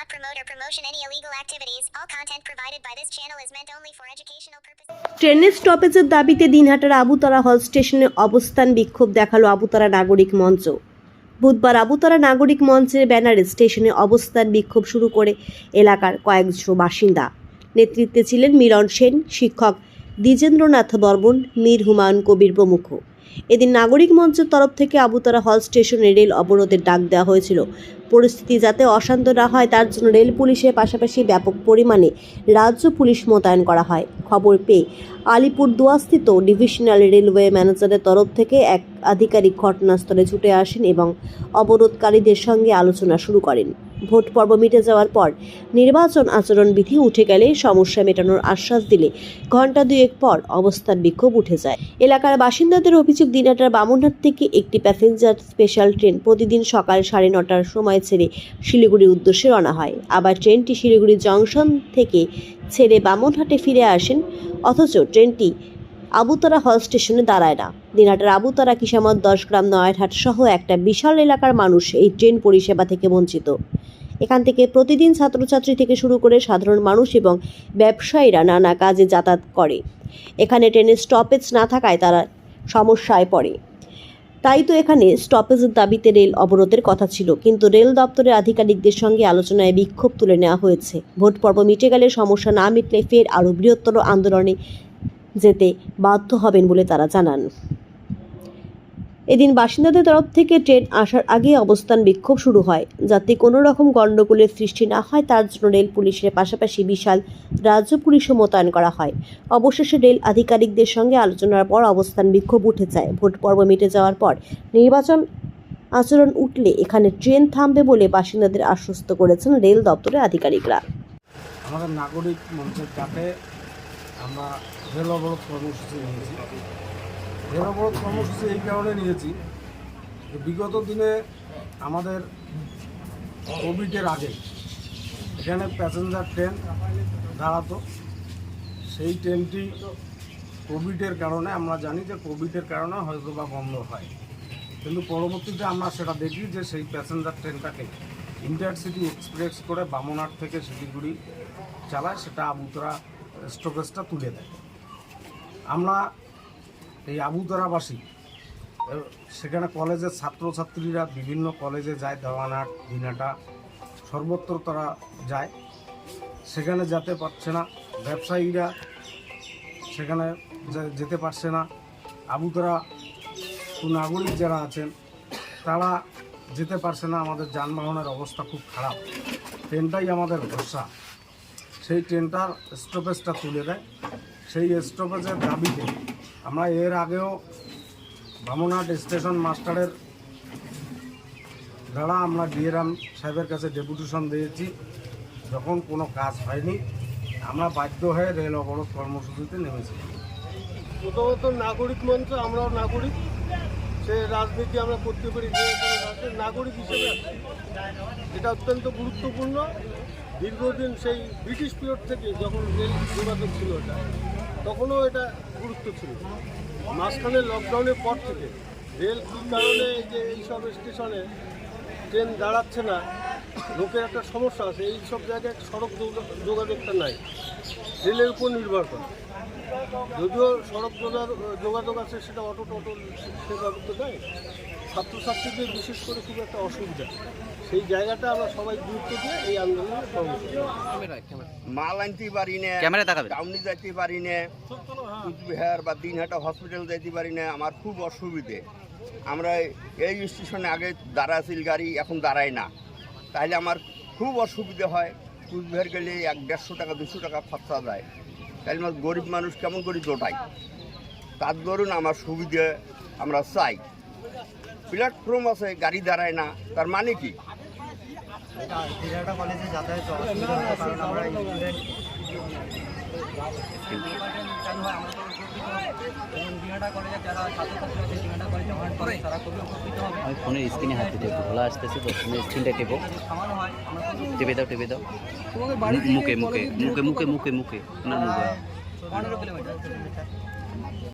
not promote or promotion any illegal activities. All content provided by this channel is meant only for educational purposes. ট্রেনের স্টপেজের দাবিতে দিনহাটার আবুতারা হল স্টেশনে অবস্থান বিক্ষোভ দেখাল আবুতারা নাগরিক মঞ্চ বুধবার আবুতারা নাগরিক মঞ্চের ব্যানারে স্টেশনে অবস্থান বিক্ষোভ শুরু করে এলাকার কয়েকশো বাসিন্দা নেতৃত্বে ছিলেন মিলন সেন, শিক্ষক দ্বিজেন্দ্রনাথ বর্মন মীর হুমায়ুন কবির প্রমুখ এদিন নাগরিক মঞ্চের তরফ থেকে আবুতারা হল স্টেশনে রেল অবরোধের ডাক দেওয়া হয়েছিল। পরিস্থিতি যাতে অশান্ত না হয়, তার জন্য রেল পুলিশের পাশাপাশি ব্যাপক পরিমাণে রাজ্য পুলিশ মোতায়েন করা হয়। খবর পেয়ে আলিপুরদুয়ারস্থিত ডিভিশনাল রেলওয়ে ম্যানেজারের তরফ থেকে এক আধিকারিক ঘটনাস্থলে ছুটে আসেন এবং অবরোধকারীদের সঙ্গে আলোচনা শুরু করেন। ভোট পর্ব মিটে যাওয়ার পর নির্বাচন আচরণ বিধি উঠে গেলে সমস্যা মেটানোর আশ্বাস দিলে ঘণ্টা দুয়েক পর অবস্থান বিক্ষোভ উঠে যায়। এলাকার বাসিন্দাদের অভিযোগ, দিনাটার বামনহাট থেকে একটি প্যাসেঞ্জার স্পেশাল ট্রেন প্রতিদিন সকাল সাড়ে নটার সময় ছেড়ে শিলিগুড়ির উদ্দেশ্যে রওনা হয়। আবার ট্রেনটি শিলিগুড়ি জংশন থেকে ছেড়ে বামুনহাটে ফিরে আসেন, অথচ ট্রেনটি আবুতারা হল স্টেশনে দাঁড়ায় না। দিনহাটের আবুতারা কিসামত দশ গ্রাম নয়ারহাট সহ একটা বিশাল এলাকার মানুষ এই ট্রেন পরিষেবা থেকে বঞ্চিত। এখান থেকে প্রতিদিন ছাত্রছাত্রী থেকে শুরু করে সাধারণ মানুষ এবং ব্যবসায়ীরা নানা কাজে যাতায়াত করে। এখানে ট্রেনের স্টপেজ না থাকায় তারা সমস্যায় পড়ে। তাই তো এখানে স্টপেজের দাবিতে রেল অবরোধের কথা ছিল, কিন্তু রেল দপ্তরের আধিকারিকদের সঙ্গে আলোচনায় বিক্ষোভ তুলে নেওয়া হয়েছে। ভোট পর্ব মিটে গেলে সমস্যা না মিটলে ফের আরও বৃহত্তর আন্দোলনে যেতে বাধ্য হবেন বলে তারা জানান। এদিন বাসিন্দাদের তরফ থেকে ট্রেন আসার আগে অবস্থান বিক্ষোভ শুরু হয়, যাতে কোনো রকম গণ্ডগোলের সৃষ্টি না হয়, তার জন্য রেল পুলিশের পাশাপাশি বিশাল রাজ্য পুলিশও মোতায়েন করা হয়। অবশেষে রেল আধিকারিকদের সঙ্গে আলোচনার পর অবস্থান বিক্ষোভ উঠে যায়। ভোট পর্ব মিটে যাওয়ার পর নির্বাচন আচরণ উঠলে এখানে ট্রেন থামবে বলে বাসিন্দাদের আশ্বস্ত করেছেন রেল দপ্তরের আধিকারিকরা। আমাদের নাগরিক মঞ্চের ডাকে আমরা রেল অবরোধ কর্মসূচি নিয়েছি। রেল অবরোধ কর্মসূচি এই কারণে নিয়েছি বিগত দিনে আমাদের কোভিডের আগে এখানে প্যাসেঞ্জার ট্রেন দাঁড়াতো। সেই ট্রেনটি কোভিডের কারণে, আমরা জানি যে কোভিডের কারণে হয়তো বা বন্ধ হয়। কিন্তু পরবর্তীতে আমরা সেটা দেখি যে সেই প্যাসেঞ্জার ট্রেনটাকে ইন্টারসিটি এক্সপ্রেস করে বামনহাট থেকে শিলিগুড়ি চালায়। সেটা আবুতরা স্টপেজটা তুলে দেয়। আমরা এই আবুতরাবাসী এ, সেখানে কলেজের ছাত্রছাত্রীরা বিভিন্ন কলেজে যায় দেওয়ানহাট দিনাটা সর্বত্র তারা যায়। সেখানে যেতে পারছে না ব্যবসায়ীরা সেখানে যেতে পারছে না। আবুতরা নাগরিক যারা আছেন তারা যেতে পারছে না। আমাদের যানবাহনের অবস্থা খুব খারাপ। ট্রেনটাই আমাদের ভরসা। সেই ট্রেনটার স্টপেজটা তুলে দেয়। সেই স্টপেজের দাবিতে আমরা এর আগেও বামনহাট স্টেশন মাস্টারের দ্বারা আমরা ডিএরাম সাহেবের কাছে ডেপুটেশন দিয়েছি। যখন কোনো কাজ হয়নি, আমরা বাধ্য হয়ে রেল অবরোধ কর্মসূচিতে নেমেছি। প্রথমত নাগরিক মঞ্চ আমরাও নাগরিক। সে রাজনীতি আমরা করতে পারি নাগরিক হিসেবে এটা অত্যন্ত গুরুত্বপূর্ণ। দীর্ঘদিন সেই ব্রিটিশ পিরিয়ড থেকে যখন রেল যোগাযোগ ছিল এটা, তখনও এটা গুরুত্ব ছিল। মাঝখানে লকডাউনের পর থেকে রেল কারণে যে এইসব স্টেশনে ট্রেন দাঁড়াচ্ছে না, লোকের একটা সমস্যা আছে। এই সব জায়গায় সড়ক যোগা- যোগাযোগটা নাই। রেলের উপর নির্ভর করে। যদিও সড়ক যোগা- যোগাযোগ আছে, সেটা অটো টোটো সেভাবে তো দেয়। ছাত্রছাত্রীদের বিশেষ করে খুব একটা অসুবিধা। সেই জায়গাটা আমরা সবাই গুরুত্ব দিয়ে এই আন্দোলনে কর্মসূচি মাল আনতে পারি না ক্যামেরা টাউনে যাইতে পারি না কুচবিহার বা দিনহাটা হসপিটাল যাইতে পারি না আমার খুব অসুবিধে। আমরা এই স্টেশনে আগে দাঁড়াছিল গাড়ি এখন দাঁড়ায় না। তাহলে আমার খুব অসুবিধে হয় কুচবিহার গেলে এক দেড়শো টাকা দুশো টাকা খরচা যায়। তাহলে আমার গরিব মানুষ কেমন করে জোটাই তার ধরুন আমার সুবিধে আমরা চাই। প্ল্যাটফর্ম আছে গাড়ি দাঁড়ায় না তার মানে কি? আমি ফোনের স্ক্রিনে হাত দিতে খোলা আসতেছে তো ফোনের স্ক্রিনটা টেপো। হয় টেপে দাও টেপে দাও। মুখে মুখে মুখে মুখে মুখে মুখে না মুখে কিলোমিটার।